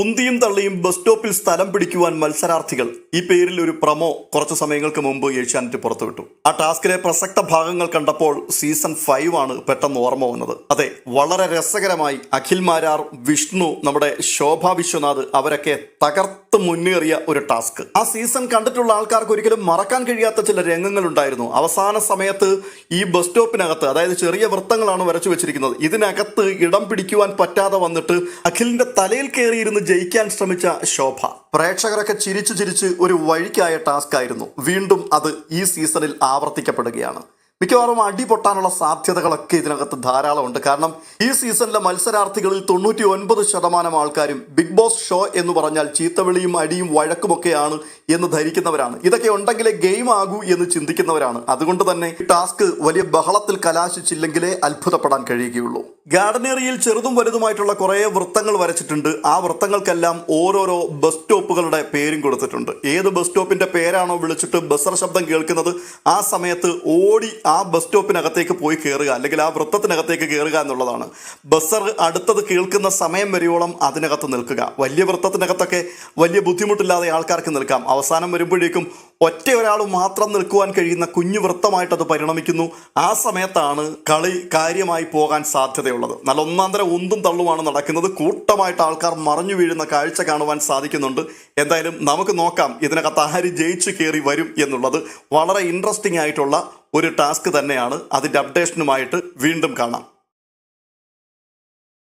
ഉന്തിയും തള്ളിയും bus സ്റ്റോപ്പിൽ സ്ഥലം പിടിക്കുവാൻ മത്സരാർത്ഥികൾ. ഈ പേരിൽ ഒരു പ്രമോ കുറച്ചു സമയങ്ങൾക്ക് മുമ്പ് ഏഷ്യാനെറ്റ് പുറത്തുവിട്ടു. ആ ടാസ്കിലെ പ്രസക്ത ഭാഗങ്ങൾ കണ്ടപ്പോൾ സീസൺ ഫൈവ് ആണ് പെട്ടെന്ന് ഓർമ്മ വന്നത്. അതെ വളരെ രസകരമായി അഖിൽ മാരാർ വിഷ്ണു നമ്മുടെ ശോഭ വിശ്വനാഥ് അവരൊക്കെ തകർത്ത് മുന്നേറിയ ഒരു ടാസ്ക്. ആ സീസൺ കണ്ടിട്ടുള്ള ആൾക്കാർക്ക് ഒരിക്കലും മറക്കാൻ കഴിയാത്ത ചില രംഗങ്ങൾ ഉണ്ടായിരുന്നു അവസാന സമയത്ത് ഈ ബസ് സ്റ്റോപ്പിനകത്ത് അതായത് ചെറിയ വൃത്തങ്ങളാണ് വരച്ചു വെച്ചിരിക്കുന്നത്. ഇതിനകത്ത് ഇടം പിടിക്കുവാൻ പറ്റാതെ വന്നിട്ട് അഖിലിന്റെ തലയിൽ കയറിയിരുന്ന് ജയിക്കാൻ ശ്രമിച്ച ശോഭ. പ്രേക്ഷകരൊക്കെ ചിരിച്ചു ചിരിച്ച് ഒരു വഴിക്കായ ടാസ്ക് ആയിരുന്നു. വീണ്ടും അത് ഈ സീസണിൽ ആവർത്തിക്കപ്പെടുകയാണ്. മിക്കവാറും അടി പൊട്ടാനുള്ള സാധ്യതകളൊക്കെ ഇതിനകത്ത് ധാരാളമുണ്ട് കാരണം ഈ സീസണിലെ മത്സരാർത്ഥികളിൽ തൊണ്ണൂറ്റി ഒൻപത് ശതമാനം ആൾക്കാരും ബിഗ് ബോസ് ഷോ എന്ന് പറഞ്ഞാൽ ചീത്തവിളിയും അടിയും വഴക്കുമൊക്കെയാണ് എന്ന് ധരിക്കുന്നവരാണ്. ഇതൊക്കെ ഉണ്ടെങ്കിലേ ഗെയിം ആകൂ എന്ന് ചിന്തിക്കുന്നവരാണ്. അതുകൊണ്ട് തന്നെ ടാസ്ക് വലിയ ബഹളത്തിൽ കലാശിച്ചില്ലെങ്കിലേ അത്ഭുതപ്പെടാൻ കഴിയുകയുള്ളൂ. ഗാർഡൻ ഏരിയയിൽ ചെറുതും വലുതുമായിട്ടുള്ള കുറേ വൃത്തങ്ങൾ വരച്ചിട്ടുണ്ട്. ആ വൃത്തങ്ങൾക്കെല്ലാം ഓരോരോ ബസ് സ്റ്റോപ്പുകളുടെ പേരും കൊടുത്തിട്ടുണ്ട്. ഏത് ബസ് സ്റ്റോപ്പിന്റെ പേരാണോ വിളിച്ചിട്ട് ബസർ ശബ്ദം കേൾക്കുന്നത് ആ സമയത്ത് ഓടി ആ ബസ് സ്റ്റോപ്പിനകത്തേക്ക് പോയി കയറുക അല്ലെങ്കിൽ ആ വൃത്തത്തിനകത്തേക്ക് കയറുക എന്നുള്ളതാണ്. ബസർ അടുത്തത് കേൾക്കുന്ന സമയം വരെയോളം അതിനകത്ത് നിൽക്കുക. വലിയ വൃത്തത്തിനകത്തൊക്കെ വലിയ ബുദ്ധിമുട്ടില്ലാതെ ആൾക്കാർക്ക് നിൽക്കാം. അവസാനം വരുമ്പോഴേക്കും ഒറ്റ ഒരാൾ മാത്രം നിൽക്കുവാൻ കഴിയുന്ന കുഞ്ഞു വൃത്തമായിട്ട് അത് പരിണമിക്കുന്നു. ആ സമയത്താണ് കളി കാര്യമായി പോകാൻ സാധ്യതയുള്ളത്. നല്ല ഒന്നാന്തര ഉന്തും തള്ളുമാണ് നടക്കുന്നത്. കൂട്ടമായിട്ട് ആൾക്കാർ മറഞ്ഞു വീഴുന്ന കാഴ്ച കാണുവാൻ സാധിക്കുന്നുണ്ട്. എന്തായാലും നമുക്ക് നോക്കാം ഇതിനകത്ത് ആര് ജയിച്ചു കയറി വരും എന്നുള്ളത്. വളരെ ഇൻട്രസ്റ്റിംഗ് ആയിട്ടുള്ള ഒരു ടാസ്ക് തന്നെയാണ്. അതിന്റെ അപ്ഡേഷനുമായിട്ട് വീണ്ടും കാണാം.